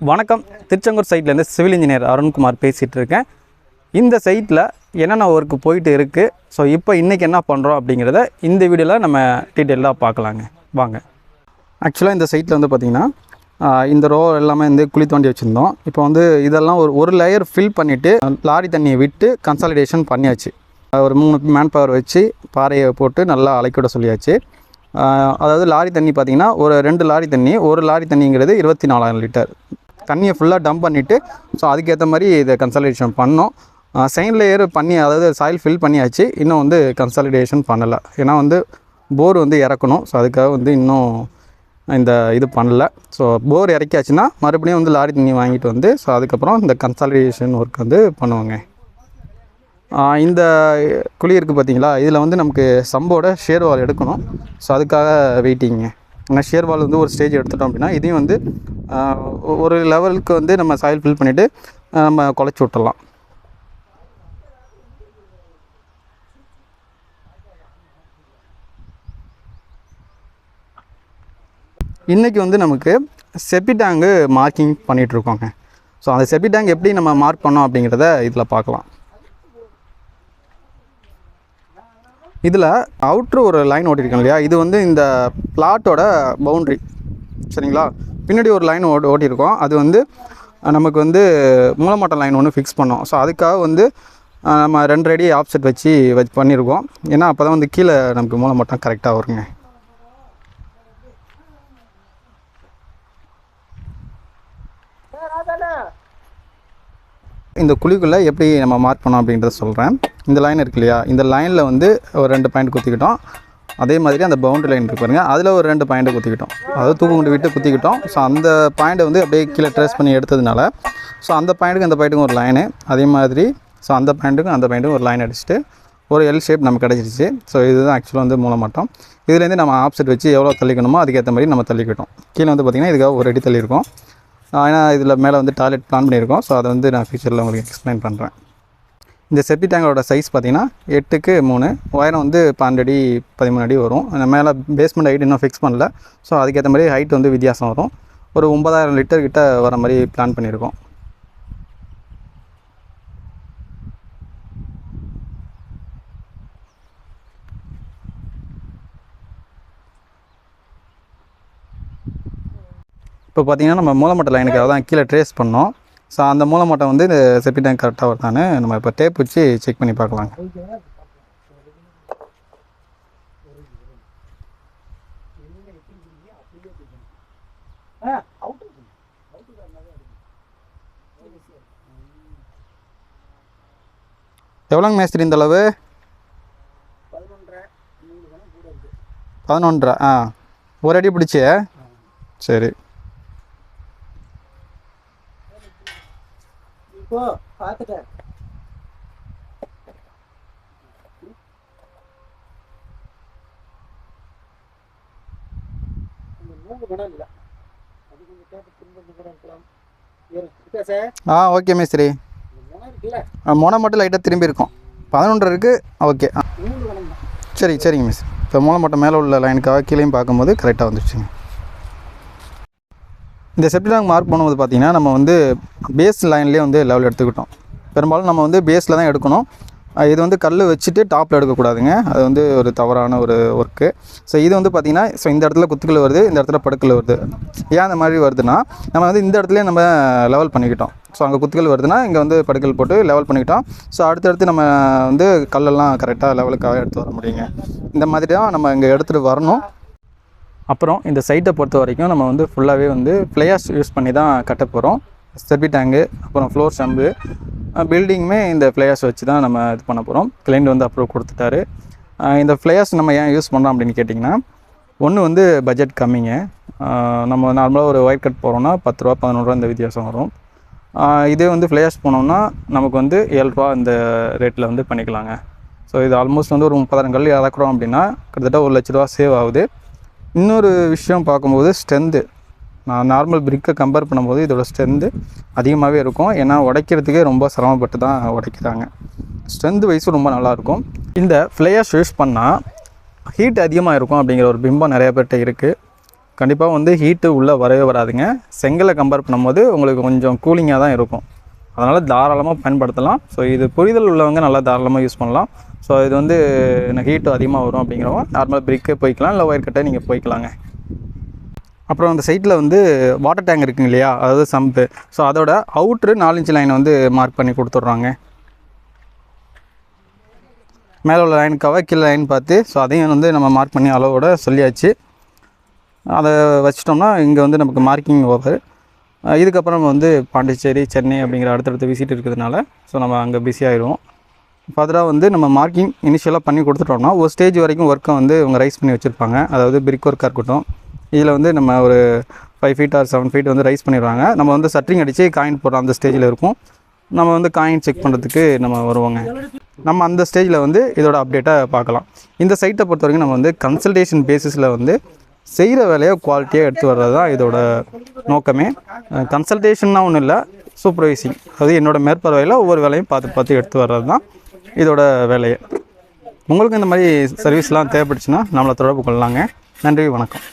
வணக்கம். திருச்செங்கூர் சைட்லேருந்து civil engineer Arunkumar பேசிகிட்டு இருக்கேன் இந்த சைட்டில் என்னென்ன ஒர்க்கு போயிட்டு இருக்குது ஸோ இப்போ இன்றைக்கி என்ன பண்ணுறோம் அப்படிங்கிறத இந்த வீடியோவில் நம்ம டீட்டெயிலாக பார்க்கலாங்க. வாங்க. ஆக்சுவலாக இந்த சைட்டில் வந்து பார்த்திங்கன்னா இந்த ரோ எல்லாமே வந்து குழி தோண்டி வச்சுருந்தோம். இப்போ வந்து இதெல்லாம் ஒரு ஒரு லேயர் ஃபில் பண்ணிவிட்டு லாரி தண்ணியை விட்டு கன்சாலிடேஷன் பண்ணியாச்சு. ஒரு மூணு மேன் பவர் வச்சு பாறையை போட்டு நல்லா அழைக்கிட சொல்லியாச்சு. அதாவது லாரி தண்ணி பார்த்திங்கன்னா ஒரு ரெண்டு லாரி தண்ணி ஒரு லாரி தண்ணிங்கிறது இருபத்தி நாலாயிரம் லிட்டர் தண்ணியை ஃபுல்லாக டம்ப் பண்ணிவிட்டு ஸோ அதுக்கேற்ற மாதிரி இதை கன்சல்டேஷன் பண்ணோம். செகண்ட் லேயர் பண்ணி அதாவது சாயில் ஃபில் பண்ணியாச்சு. இன்னும் வந்து கன்சாலிடேஷன் பண்ணலை. ஏன்னா வந்து போர் வந்து இறக்கணும். ஸோ அதுக்காக வந்து இன்னும் இந்த இது பண்ணல. ஸோ போர் இறக்கியாச்சுன்னா மறுபடியும் வந்து லாரி தண்ணி வாங்கிட்டு வந்து ஸோ அதுக்கப்புறம் இந்த கன்சாலிடேஷன் ஒர்க் வந்து பண்ணுவோங்க. இந்த குழி இருக்குது பார்த்தீங்களா இதில் வந்து நமக்கு சம்போட ஷேர்வால் எடுக்கணும். ஸோ அதுக்காக வெயிட்டிங்க ஏன்னா ஷேர்வால் வந்து ஒரு ஸ்டேஜ் எடுத்துட்டோம் அப்படின்னா இதையும் வந்து ஒரு லெவலுக்கு வந்து நம்ம சாயில் ஃபில் பண்ணிவிட்டு நம்ம குழச்சி விட்டுடலாம் இன்றைக்கி வந்து நமக்கு செப்பி டேங்கு மார்க்கிங் பண்ணிகிட்ருக்கோங்க ஸோ அந்த செப்பி டேங்க் எப்படி நம்ம மார்க் பண்ணோம் அப்படிங்கிறத இதில் பார்க்கலாம். இதில் அவுட்ரு ஒரு லைன் ஓட்டியிருக்கோம் இல்லையா? இது வந்து இந்த பிளாட்டோட பவுண்ட்ரி சரிங்களா? பின்னாடி ஒரு லைன் ஓட் ஓட்டியிருக்கோம் அது வந்து நமக்கு வந்து மூலமாட்டம் லைன் ஒன்று ஃபிக்ஸ் பண்ணோம். ஸோ அதுக்காக வந்து நம்ம ரெண்டு அடி ஆப்செட் வச்சு வச்சு பண்ணியிருக்கோம். ஏன்னா அப்போ தான் வந்து கீழே நமக்கு மூலமாட்டம் கரெக்டாக வருங்க. இந்த குழிக்குள்ளே எப்படி நம்ம மார்க் பண்ணோம் அப்படின்றத சொல்கிறேன் இந்த லைன் இருக்கு இல்லையா? இந்த லைனில் வந்து ஒரு ரெண்டு பாயிண்ட் குத்திக்கிட்டோம். அதே மாதிரி அந்த பவுண்டரி லைன் இருக்கு பாருங்கள் அதில் ஒரு ரெண்டு பாயிண்ட்டை குத்திக்கிட்டோம். அதாவது தூக்கு கொண்டு விட்டு குத்திக்கிட்டோம். ஸோ அந்த பாயிண்ட்டை வந்து அப்படியே கீழே ட்ரேஸ் பண்ணி எடுத்ததுனால ஸோ அந்த பாயிண்ட்டுக்கும் அந்த பாயிண்ட்டுக்கும் ஒரு லைனு அதே மாதிரி ஸோ அந்த பாயிண்ட்டுக்கும் அந்த பாயிண்ட்டுக்கும் ஒரு லைன் அடிச்சுட்டு ஒரு எல் ஷேப் நமக்கு கிடச்சிருச்சு. ஸோ இதுதான் ஆக்சுவலாக வந்து மூலமாட்டம். இதுலேருந்து நம்ம ஆப்செட் வச்சு எவ்வளோ தள்ளிக்கணுமோ அதுக்கேற்ற மாதிரி நம்ம தள்ளிக்கிட்டோம். கீழே வந்து பார்த்திங்கன்னா இதுக்காக ஒரு அடி தள்ளியிருக்கோம். ஏன்னா இதில் மேலே வந்து டாய்லெட் பிளான் பண்ணியிருக்கோம். ஸோ அதை வந்து நான் ஃபியூச்சரில் உங்களுக்கு எக்ஸ்பிளைன் பண்ணுறேன் இந்த செப்டி டேங்கோட சைஸ் பார்த்திங்கன்னா எட்டுக்கு மூணு உயரம் வந்து பன்னெண்டு அடி பதிமூணு அடி வரும். அந்த மேலே பேஸ்மெண்ட் ஹைட் இன்னும் ஃபிக்ஸ் பண்ணல. ஸோ அதுக்கேற்ற மாதிரி ஹைட் வந்து வித்தியாசம் வரும். ஒரு ஒன்பதாயிரம் லிட்டர் கிட்ட வர மாதிரி பிளான் பண்ணியிருக்கோம். இப்போ பார்த்தீங்கன்னா நம்ம மூலமட்ட லைனுக்காக தான் கீழே ட்ரேஸ் பண்ணோம். ஸோ அந்த மூலமட்டம் வந்து இந்த செப்டி டேங்க் கரெக்டாக வருதான்னு நம்ம இப்போ டேப் வச்சு செக் பண்ணி பார்க்கலாங்க. எவ்வளோங்க மேஸ்திரி இந்த அளவு? பதினொன்றரை. ஆ ஒரு அடி பிடிச்சி சரி இப்போ பார்த்துட்டேன் இந்த மூணு குணம் இல்லை அது கொஞ்சம் கேட்டு திரும்ப இந்த குணம் இருக்கலாம் ஏறு இருக்கா சார் ஆ ஓகே மேஸ்திரி. இந்த முனை மட்டும் லைட்டாக திரும்பி இருக்கும். பதினொன்று இருக்குது ஓகே. ஆ. சரி சரிங்க மிஸ் இப்போ மூளை மட்டும் மேலே உள்ள லைனுக்காக கீழேயும் பார்க்கும்போது கரெக்டாக வந்துடுச்சுங்க இந்த செப்டிலாங் மார்க் பண்ணும்போது பார்த்தீங்கன்னா நம்ம வந்து பேஸ் லைன்லேயே வந்து லெவல் எடுத்துக்கிட்டோம். பெரும்பாலும் நம்ம வந்து பேஸில் தான் எடுக்கணும். இது வந்து கல் வச்சுட்டு டாப்பில் எடுக்கக்கூடாதுங்க. அது வந்து ஒரு தவறான ஒரு ஒர்க்கு ஸோ இது வந்து பார்த்திங்கன்னா ஸோ இந்த இடத்துல குத்துக்கல் வருது இந்த இடத்துல படுக்கல் வருது. ஏன் அந்த மாதிரி வருதுன்னா நம்ம வந்து இந்த இடத்துல நம்ம லெவல் பண்ணிக்கிட்டோம். ஸோ அங்கே குத்துக்கல் வருதுன்னா இங்கே வந்து படுக்கல் போட்டு லெவல் பண்ணிக்கிட்டோம். ஸோ அடுத்தடுத்து நம்ம வந்து கல்லெல்லாம் கரெக்டாக லெவலுக்காக எடுத்து வர முடியுங்க. இந்த மாதிரி தான் நம்ம இங்கே எடுத்துகிட்டு வரணும். அப்புறம் இந்த சைட்டை பொறுத்த வரைக்கும் நம்ம வந்து ஃபுல்லாகவே வந்து ஃப்ளையாஸ் யூஸ் பண்ணி தான் கட்ட போகிறோம் செர்பி டேங்கு அப்புறம் ஃப்ளோர் ஷம்பு பில்டிங்குமே இந்த ஃப்ளையாஸ் வச்சு தான் நம்ம இது பண்ண போகிறோம் கிளைண்ட் வந்து அப்ரூவ் கொடுத்துட்டாரு. இந்த ஃப்ளையாஸ் நம்ம ஏன் யூஸ் பண்ணுறோம் அப்படின்னு கேட்டிங்கன்னா ஒன்று வந்து பட்ஜெட் கம்மிங்க. நம்ம நார்மலாக ஒரு ஒயிட் கட் போகிறோம்னா பத்து ரூபா பதினோரு இந்த வித்தியாசம் வரும். இதே வந்து ஃப்ளையாஸ் போனோம்னா நமக்கு வந்து ஏழு ரூபா இந்த ரேட்டில் வந்து பண்ணிக்கலாங்க. ஸோ இது ஆல்மோஸ்ட் வந்து ஒரு முப்பதாயிரம் கல் இறக்குறோம் அப்படின்னா கிட்டத்தட்ட ஒரு லட்ச ரூபா சேவ் ஆகுது. இன்னொரு விஷயம் பார்க்கும்போது ஸ்ட்ரென்த்து நான் நார்மல் பிரிக்கை கம்பேர் பண்ணும்போது இதோட ஸ்ட்ரென்த்து அதிகமாகவே இருக்கும். ஏன்னா உடைக்கிறதுக்கே ரொம்ப சிரமப்பட்டு தான் உடைக்கிறாங்க. ஸ்ட்ரென்த் வைஸும் ரொம்ப நல்லாயிருக்கும். இந்த ஃப்ளேயர்ஸ் யூஸ் பண்ணால் ஹீட் அதிகமாக இருக்கும் அப்படிங்கிற ஒரு பிம்பம் நிறைய பேர்கிட்ட இருக்குது கண்டிப்பாக வந்து ஹீட்டு உள்ளே வரவே வராதுங்க. செங்கலை கம்பேர் பண்ணும்போது உங்களுக்கு கொஞ்சம் கூலிங்காக தான் இருக்கும். அதனால் தாராளமாக பயன்படுத்தலாம். ஸோ இது புரிதல் உள்ளவங்க நல்லா தாராளமாக யூஸ் பண்ணலாம். ஸோ இது வந்து ஹீட்டு அதிகமாக வரும் அப்படிங்கிறவங்க நார்மல் பிரிக்கே போய்க்கலாம் இல்லை ஒயர் கட்டை நீங்கள் போய்க்கலாங்க. அப்புறம் அந்த சைட்டில் வந்து வாட்டர் டேங்க் இருக்குங்க இல்லையா? அதாவது சம்பு ஸோ அதோட அவுட்ரு நாலு இன்ச் லைனை வந்து மார்க் பண்ணி கொடுத்துட்றாங்க. மேலே உள்ள லைனுக்காக கீழே லைன் பார்த்து ஸோ அதையும் வந்து நம்ம மார்க் பண்ணி அளவோட சொல்லியாச்சு. அதை வச்சிட்டோம்னா இங்கே வந்து நமக்கு மார்க்கிங் ஓவர் இதுக்கப்புறம் நம்ம வந்து பாண்டிச்சேரி சென்னை அப்படிங்கிற அடுத்தடுத்த விசிட் இருக்கிறதுனால ஸோ நம்ம அங்கே பிஸி ஆகிடுவோம் ஃபர்தராக வந்து நம்ம மார்க்கிங் இனிஷியலாக பண்ணி கொடுத்துட்டோம்னா ஒரு ஸ்டேஜ் வரைக்கும் ஒர்க்கை வந்து இவங்க ரைஸ் பண்ணி வச்சுருப்பாங்க. அதாவது பிரிக் ஒர்க்காக இருக்கட்டும். இதில் வந்து நம்ம ஒரு five feet or seven feet வந்து ரைஸ் பண்ணிடுவாங்க. நம்ம வந்து சட்ரிங் அடித்து காயின் போடுற அந்த ஸ்டேஜில் இருக்கும். நம்ம வந்து காயின் செக் பண்ணுறதுக்கு நம்ம வருவோங்க. நம்ம அந்த ஸ்டேஜில் வந்து இதோட அப்டேட்டாக பார்க்கலாம். இந்த சைட்டை பொறுத்த வரைக்கும் நம்ம வந்து கன்சல்டேஷன் பேசிஸில் வந்து செய்கிற வேலையை குவாலிட்டியாக எடுத்து வர்றது தான் இதோட நோக்கமே. கன்சல்டேஷன்னா ஒன்றும் இல்லை சூப்பர்வைசிங் அதாவது என்னோட மேற்பார்வையில் ஒவ்வொரு வேலையும் பார்த்து பார்த்து எடுத்து வர்றது தான் இதோட வேலையை. உங்களுக்கு இந்த மாதிரி சர்வீஸ்லாம் தேவைப்பட்டுச்சுன்னா நம்மளை தொடர்பு கொள்ளலாங்க. நன்றி வணக்கம்.